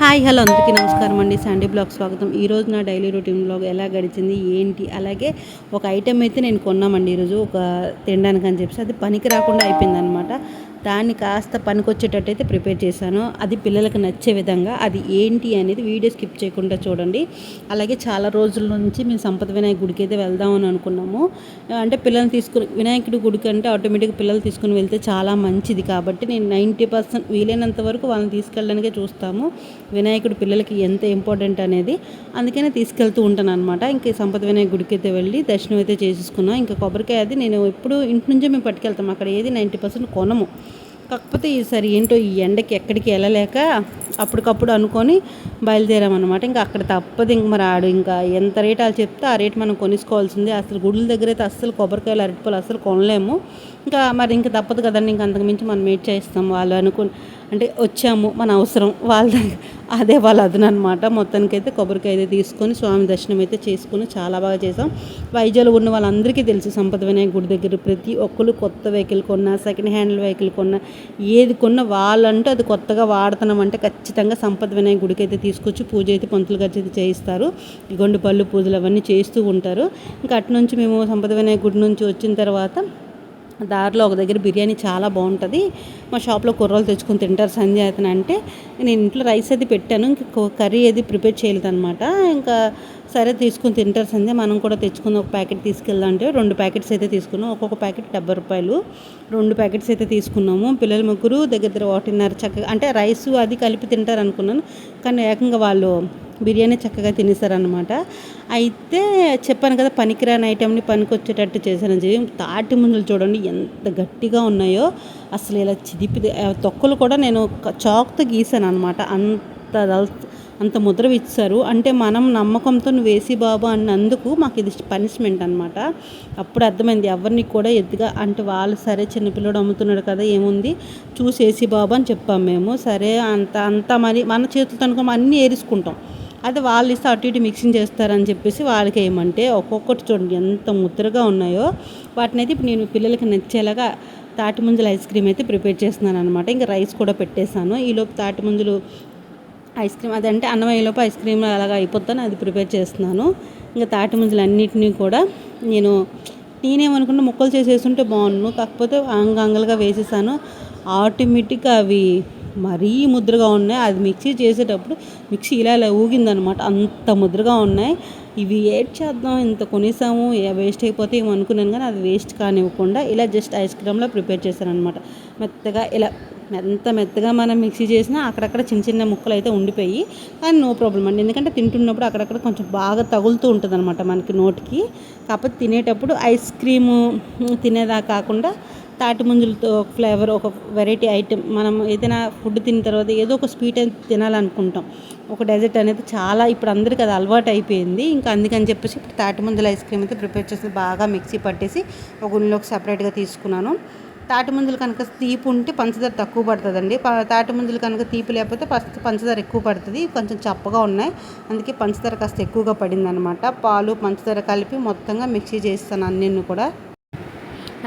Hi hello అందరికీ నమస్కారం అండి. సండే బ్లాగ్ స్వాగతం. ఈరోజు నా డైలీ రొటీన్ బ్లాగ్ ఎలా గడిచింది ఏంటి? అలాగే ఒక ఐటెం అయితే నేను కొన్నామండి ఈరోజు. ఒక తినడానికి అని చెప్పేసి అది పనికి రాకుండా అయిపోయింది అనమాట దాన్ని కాస్త పనికొచ్చేటట్టయితే ప్రిపేర్ చేశాను. అది పిల్లలకు నచ్చే విధంగా అది ఏంటి అనేది వీడియో స్కిప్ చేయకుండా చూడండి. అలాగే చాలా రోజుల నుంచి మేము సంపద వినాయక గుడికి అయితే వెళ్దామని అనుకున్నాము. అంటే పిల్లల్ని తీసుకుని వినాయకుడి గుడికి అంటే ఆటోమేటిక్గా పిల్లలు తీసుకుని వెళ్తే చాలా మంచిది. కాబట్టి నేను నైంటీ పర్సెంట్ వీలైనంత వరకు వాళ్ళని తీసుకెళ్ళడానికే చూస్తాము. వినాయకుడు పిల్లలకి ఎంత ఇంపార్టెంట్ అనేది అందుకనే తీసుకెళ్తూ ఉంటాను అనమాట ఇంకా సంపద వినాయక గుడికి అయితే వెళ్ళి దర్శనం అయితే చేసేసుకున్నాం ఇంకా కొబ్బరికాయ అది నేను ఎప్పుడు ఇంటి నుంచే మేము పట్టుకెళ్తాం. అక్కడ ఏది నైంటీ పర్సెంట్ కొనము. కాకపోతే ఈసారి ఏంటో ఈ ఎండకి ఎక్కడికి వెళ్ళలేక అప్పటికప్పుడు అనుకొని బయలుదేరామన్నమాట. ఇంకా అక్కడ తప్పదు ఇంక మరి ఆడు. ఇంకా ఎంత రేట్ వాళ్ళు చెప్తే ఆ రేట్ మనం కొనుక్కోవాల్సిందే అసలు గుడుల దగ్గర అయితే అస్సలు కొబ్బరికాయలు అరటిపళ్ళు అస్సలు కొనలేము. ఇంకా మరి ఇంకా తప్పదు కదండి. ఇంకా అంతకుమించి మనం వెయిట్ చేస్తాం? వాళ్ళు అనుకుని అంటే వచ్చాము మన అవసరం వాళ్ళ అదే వాళ్ళ అదన అనమాట మొత్తానికైతే కొబ్బరికాయ అయితే తీసుకొని స్వామి దర్శనం అయితే చేసుకుని చాలా బాగా చేసాం. వైజాగ్లో ఉన్న వాళ్ళందరికీ తెలుసు సంపద వినాయక గుడి దగ్గర ప్రతి ఒక్కరు కొత్త వెహికల్ కొన్నా సెకండ్ హ్యాండ్ వెహికల్ కొన్నా ఏది కొన్నా వాళ్ళంటే అది కొత్తగా వాడుతున్నాం అంటే ఖచ్చితంగా సంపద వినాయక గుడికి అయితే తీసుకొచ్చి పూజ అయితే పంతులు గారి అయితే చేయిస్తారు. గొండు పళ్ళు పూజలు అవన్నీ చేస్తూ ఉంటారు. ఇంకా అటు నుంచి మేము సంపద వినాయక గుడి నుంచి వచ్చిన తర్వాత దారిలో ఒక దగ్గర బిర్యానీ చాలా బాగుంటుంది. మా షాప్లో కూరలు తెచ్చుకొని తింటారు సంధ్య అతను అంటే. నేను ఇంట్లో రైస్ అది పెట్టాను. ఇంకా కర్రీ అది ప్రిపేర్ చేయలేదు అనమాట ఇంకా సరే తీసుకుని తింటారు సంధ్య. మనం కూడా తెచ్చుకుని ఒక ప్యాకెట్ తీసుకెళ్దాం అంటే రెండు ప్యాకెట్స్ అయితే తీసుకున్నాం. ఒక్కొక్క ప్యాకెట్ డెబ్బై రూపాయలు. రెండు ప్యాకెట్స్ అయితే తీసుకున్నాము. పిల్లల ముగ్గురు దగ్గర దగ్గర ఒకటిన్నర చక్కగా అంటే రైస్ అది కలిపి తింటారు అనుకున్నాను కానీ ఏకంగా వాళ్ళు బిర్యానీ చక్కగా తినేసారనమాట అయితే చెప్పాను కదా పనికిరాని ఐటెంని పనికొచ్చేటట్టు చేశానని చెప్పి తాటి ముంజలు చూడండి ఎంత గట్టిగా ఉన్నాయో. అసలు ఇలా చిదిపి తొక్కలు కూడా నేను చాక్తో గీసాను అనమాట అంత అంత ముద్ర ఇచ్చారు అంటే మనం నమ్మకంతో వేసి బాబు అన్నందుకు మాకు ఇది పనిష్మెంట్ అనమాట అప్పుడు అర్థమైంది ఎవరిని కూడా ఎద్దుగా అంటే వాళ్ళు సరే చిన్నపిల్లడు అమ్ముతున్నాడు కదా ఏముంది? చూసేసి బాబు అని చెప్పాం మేము. సరే అంత అంత మరి మన చేతులతో అనుకో అన్నీ ఏరుసుకుంటాం. అది వాళ్ళు ఇస్తే అటు ఇటు మిక్సింగ్ చేస్తారని చెప్పేసి వాళ్ళకి ఏమంటే ఒక్కొక్కటి చూడండి ఎంత ముద్రగా ఉన్నాయో. వాటిని అయితే ఇప్పుడు నేను పిల్లలకి నచ్చేలాగా తాటి ముంజల ఐస్ క్రీమ్ అయితే ప్రిపేర్ చేస్తున్నాను అనమాట ఇంకా రైస్ కూడా పెట్టేశాను. ఈలోపు తాటి ముంజలు ఐస్ క్రీమ్ అదంటే అన్నం అయ్యేలోపు ఐస్ క్రీమ్ అలాగా అయిపోతాను అది ప్రిపేర్ చేస్తున్నాను. ఇంకా తాటి ముంజలు అన్నిటినీ కూడా నేను నేనేమనుకున్నా ముక్కలు చేసేస్తుంటే బాగుండు. కాకపోతే అంగంగలుగా వేసేసాను. ఆటోమేటిక్గా అవి మరీ ముద్రగా ఉన్నాయి. అది మిక్సీ చేసేటప్పుడు మిక్సీ ఇలా ఇలా ఊగిందనమాట. అంత ముద్రగా ఉన్నాయి. ఇవి ఏడ్ చేద్దాం ఇంత కొనేసాము వేస్ట్ అయిపోతే ఏమో అనుకున్నాను కానీ అది వేస్ట్ కానివ్వకుండా ఇలా జస్ట్ ఐస్ క్రీమ్లో ప్రిపేర్ చేశాను అనమాట మెత్తగా ఇలా ఎంత మెత్తగా మనం మిక్సీ చేసినా అక్కడక్కడ చిన్న చిన్న ముక్కలు అయితే ఉండిపోయి కానీ నో ప్రాబ్లం అండి. ఎందుకంటే తింటున్నప్పుడు అక్కడక్కడ కొంచెం బాగా తగులుతూ ఉంటుంది అనమాట మనకి నోటికి. కాకపోతే తినేటప్పుడు ఐస్ క్రీము తినేదా కాకుండా తాటి ముంజులతో ఒక ఫ్లేవర్ ఒక వెరైటీ ఐటెం మనం ఏదైనా ఫుడ్ తిన్న తర్వాత ఏదో ఒక స్వీట్ అయితే తినాలనుకుంటాం. ఒక డెజర్ట్ అనేది చాలా ఇప్పుడు అందరికీ అది అలవాటు అయిపోయింది. ఇంకా అందుకని చెప్పేసి ఇప్పుడు తాటి ముంజల ఐస్ క్రీమ్ అయితే ప్రిపేర్ చేసి బాగా మిక్సీ పట్టేసి ఒక గుండెలోకి సపరేట్గా తీసుకున్నాను. తాటి ముంజలు కనుక తీపి ఉంటే పంచదార తక్కువ పడుతుందండి. తాటి ముంజలు కనుక తీపి లేకపోతే ఫస్ట్ పంచదార ఎక్కువ పడుతుంది. కొంచెం చప్పగా ఉన్నాయి. అందుకే పంచదార కాస్త ఎక్కువగా పడింది అనమాట పాలు పంచదార కలిపి మొత్తంగా మిక్సీ చేస్తాను అన్నిన్ను కూడా.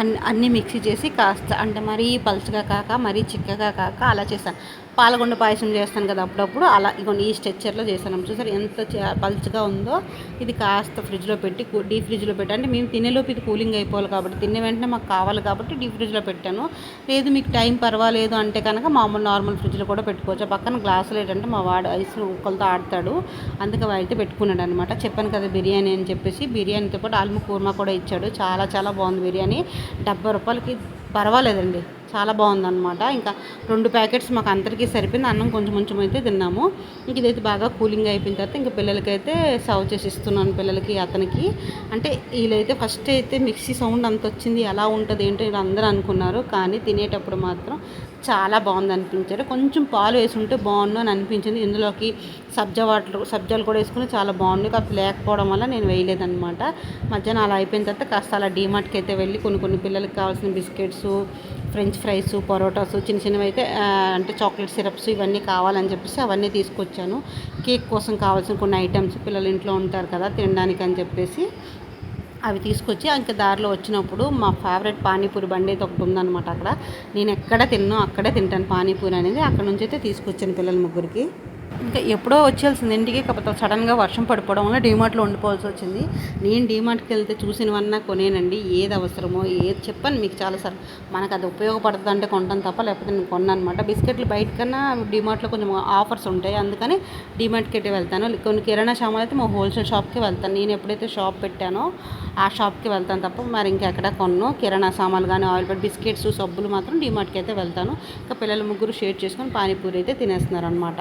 అన్ని అన్నీ మిక్సీ చేసి కాస్త అంటే మరీ పలుచగా కాక మరీ చిక్కగా కాక అలా చేస్తాను. పాలగొండ పాయసం చేస్తాను కదా అప్పుడప్పుడు అలా ఇగోండి ఈ స్ట్రెచ్చర్లో చేస్తాను. చూసారు ఎంత పలుచగా ఉందో. ఇది కాస్త ఫ్రిడ్జ్లో పెట్టి డీప్ ఫ్రిడ్జ్లో పెట్టి. అంటే మేము తినేలోపు ఇది కూలింగ్ అయిపోవాలి కాబట్టి తినే వెంటనే మాకు కావాలి కాబట్టి డీప్ ఫ్రిడ్జ్లో పెట్టాను. లేదు మీకు టైం పర్వాలేదు అంటే కనుక మామూలు నార్మల్ ఫ్రిడ్జ్లో కూడా పెట్టుకోవచ్చు. పక్కన గ్లాసులు ఏంటంటే మా వాడు ఐస్ ఉక్కలతో ఆడతాడు. అందుకే అయితే పెట్టుకున్నాడు అనమాట చెప్పాను కదా బిర్యానీ అని చెప్పేసి బిర్యానీతో పాటు ఆల్మ కూర్మా కూడా ఇచ్చాడు. చాలా చాలా బాగుంది బిర్యానీ. డెబ్బై రూపాయలకి పర్వాలేదండి. చాలా బాగుందన్నమాట. ఇంకా రెండు ప్యాకెట్స్ మాకు అందరికీ సరిపోయింది. అన్నం కొంచెం కొంచెం అయితే తిన్నాము. ఇంక ఇదైతే బాగా కూలింగ్ అయిపోయిన తర్వాత ఇంకా పిల్లలకైతే సర్వ్ చేసి ఇస్తున్నాను పిల్లలకి అతనికి. అంటే వీళ్ళైతే ఫస్ట్ అయితే మిక్సీ సౌండ్ అంత వచ్చింది. ఎలా ఉంటుంది ఏంటో అందరూ అనుకున్నారు. కానీ తినేటప్పుడు మాత్రం చాలా బాగుంది అనిపించారు కొంచెం పాలు వేసి ఉంటే బాగుండు అని అనిపించింది. ఇందులోకి సబ్జా వాటర్ సబ్జాలు కూడా వేసుకుని చాలా బాగుంది. కాకపోతే లేకపోవడం వల్ల నేను వేయలేదనమాట మధ్యాహ్నం అలా అయిపోయిన తర్వాత కాస్త అలా డీమార్ట్కి అయితే వెళ్ళి కొన్ని కొన్ని పిల్లలకి కావాల్సిన బిస్కెట్స్ ఫ్రెంచ్ ఫ్రైస్ పరోటాస్ చిన్న చిన్నవి అయితే అంటే చాక్లెట్ సిరప్స్ ఇవన్నీ కావాలని చెప్పేసి అవన్నీ తీసుకొచ్చాను. కేక్ కోసం కావాల్సిన కొన్ని ఐటమ్స్ పిల్లలు ఇంట్లో ఉంటారు కదా తినడానికి అని చెప్పేసి. అవి తీసుకొచ్చి ఇంకా దారిలో వచ్చినప్పుడు మా ఫేవరెట్ పానీపూరి బండి అయితే ఒకటి ఉందన్నమాట అక్కడ. నేను ఎక్కడ తిన్నాను అక్కడే తింటాను పానీపూరి అనేది. అక్కడ నుంచి అయితే తీసుకొచ్చాను పిల్లల ముగ్గురికి. ఇంకా ఎప్పుడో వచ్చేయాల్సింది ఇంటికి కాకపోతే సడన్గా వర్షం పడిపోవడం వల్ల డీమార్ట్లో ఉండిపోవాల్సి వచ్చింది. నేను డీమార్ట్కి వెళ్తే చూసినవన్నా కొనేనండి. ఏది అవసరమో ఏది చెప్పాను. మీకు చాలాసార్లు మనకు అది ఉపయోగపడుతుంది అంటే కొంటాను తప్ప లేకపోతే నేను కొన్నాను అనమాట బిస్కెట్లు బయట కన్నా డీమార్ట్లో కొంచెం ఆఫర్స్ ఉంటాయి. అందుకని డీమార్ట్కి అయితే వెళ్తాను. కొన్ని కిరాణా సామాన్లు అయితే మా హోల్సేల్ షాప్కి వెళ్తాను. నేను ఎప్పుడైతే షాప్ పెట్టానో ఆ షాప్కి వెళ్తాను తప్ప మరి ఇంకెక్కడ కొన్ను. కిరాణా సామాన్లు కానీ ఆయిల్ పెట్టి బిస్కెట్స్ సబ్బులు మాత్రం డీమార్ట్కి అయితే వెళ్తాను. ఇంకా పిల్లలు ముగ్గురు షేర్ చేసుకొని పానీపూరి అయితే తినేస్తున్నారు అనమాట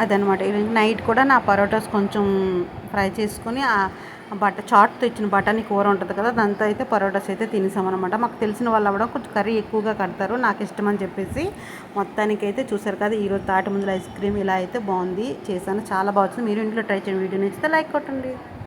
అదనమాట. నైట్ కూడా నా పరోటాస్ కొంచెం ఫ్రై చేసుకొని ఆ బట్ట చాట్తో ఇచ్చిన బఠానీ కూర ఉంటుంది కదా దాంతో అయితే పరోటాస్ అయితే తినేసామన్నమాట. మాకు తెలిసిన వాళ్ళు కూడా కొంచెం కర్రీ ఎక్కువగా కడతారు నాకు ఇష్టం అని చెప్పేసి మొత్తానికి అయితే చూసారు కదా ఈరోజు తాటి ముందుల ఐస్ క్రీమ్ ఇలా అయితే బాగుంది చేశాను చాలా బాగుంది మీరు ఇంట్లో ట్రై చేయండి వీడియో నచ్చితే లైక్ కొట్టండి.